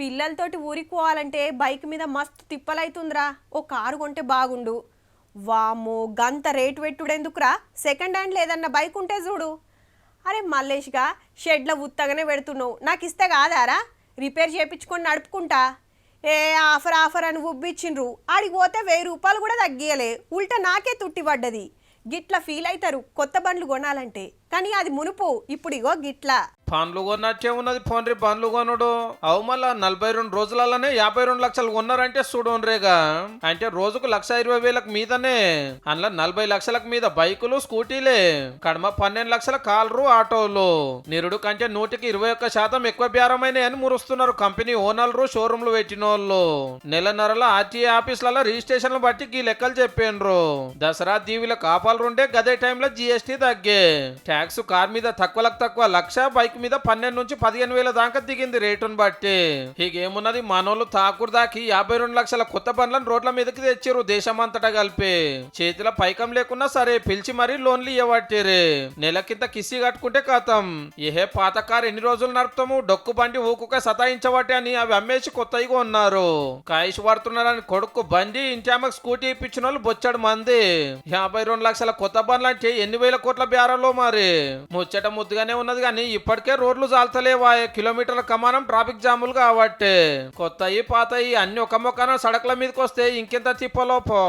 పిల్లలతోటి ఊరికి పోవాలంటే బైక్ మీద మస్తు తిప్పలైతుందిరా. ఓ కారు కొంటే బాగుండు. వామ్మో గంత రేటు పెట్టుడెందుకురా? సెకండ్ హ్యాండ్ లేదన్న బైక్ ఉంటే చూడు. అరే మల్లేష్గా షెడ్ల ఉత్తగానే పెడుతున్నావు. నాకు ఇస్తే కాదారా? రిపేర్ చేయించుకొని నడుపుకుంటా. ఏ ఆఫర్ ఆఫర్ అని ఉబ్బిచ్చిండ్రు. ఆడికి పోతే వెయ్యి రూపాయలు కూడా తగ్గియలే. ఉల్టా నాకే తుట్టి పడ్డది. గిట్ల ఫీల్ అవుతారు కొత్త బండ్లు కొనాలంటే. కానీ అది మునుపు. ఇప్పుడు ఇగో గిట్లా. పండ్లు కొన్నట్టే ఉన్నది పోన్రి పండ్లు కొనుడు. అవు మళ్ళా నలభై రెండు రోజులలోనే యాభై రెండు లక్షలు కొన్నారంటే చూడండిగా అంటే రోజుకు లక్ష ఇరవై వేలకు మీదనే. అందులో నలభై లక్షలకు మీద బైకులు స్కూటీలే. కడమ పన్నెండు లక్షల కార్లు ఆటోలు. నిరుడు కంటే నూటికి ఇరవై ఒక్క శాతం ఎక్కువ బేరమైన అని మురుస్తున్నారు కంపెనీ ఓనర్లు షోరూంలు పెట్టిన వాళ్ళు నెలన్నరలో ఆర్టీఏ ఆఫీసులలో రిజిస్ట్రేషన్లు బట్టి ఈ లెక్కలు చెప్పిండ్రు. దసరా దీవుల కాపాలు ఉంటే గదే టైంలో జిఎస్టీ తగ్గే. ట్యాక్స్ కార్ మీద తక్కువలకు తక్కువ లక్ష బైక్ మీద పన్నెండు నుంచి పదిహేను వేల దాకా దిగింది రేటును బట్టి. ఇకేమున్నది మనోళ్ళు తాకుడు దాకి యాభై రెండు లక్షల కొత్త బండ్లను రోడ్ల మీదకి తెచ్చారు దేశమంతటా కలిపి. చేతిలో పైకం లేకున్నా సరే పిలిచి మరీ లోన్లు ఇవ్వబట్టిరి నెల కింద కిసి కట్టుకుంటే కథం ఏహే పాత కారు ఎన్ని రోజులు నడుపుతాము? డొక్కు బండి ఊకుక సతాయించబట్టి అని అవి అమ్మేసి కొత్తగా ఉన్నారు. కాయిష్ పడుతున్నారని కొడుకు బండి ఇంటి ఆమెకు స్కూటీ ఇప్పించిన వాళ్ళు బొచ్చాడు మంది. యాభై రెండు లక్షల కొత్త బండ్లు అంటే ఎన్ని వేల కోట్ల బేరాలో మరి? ముచ్చట ముద్దుగానే ఉన్నది కానీ ఇప్పటికే రోడ్లు చాలతలేవా కిలోమీటర్ల కమానం ట్రాఫిక్ జాములు కాబట్టి కొత్తయి పాతయి అన్ని ఒక మొక్కన సడకుల మీదకి వస్తే ఇంకెంత తిప్పలోపో.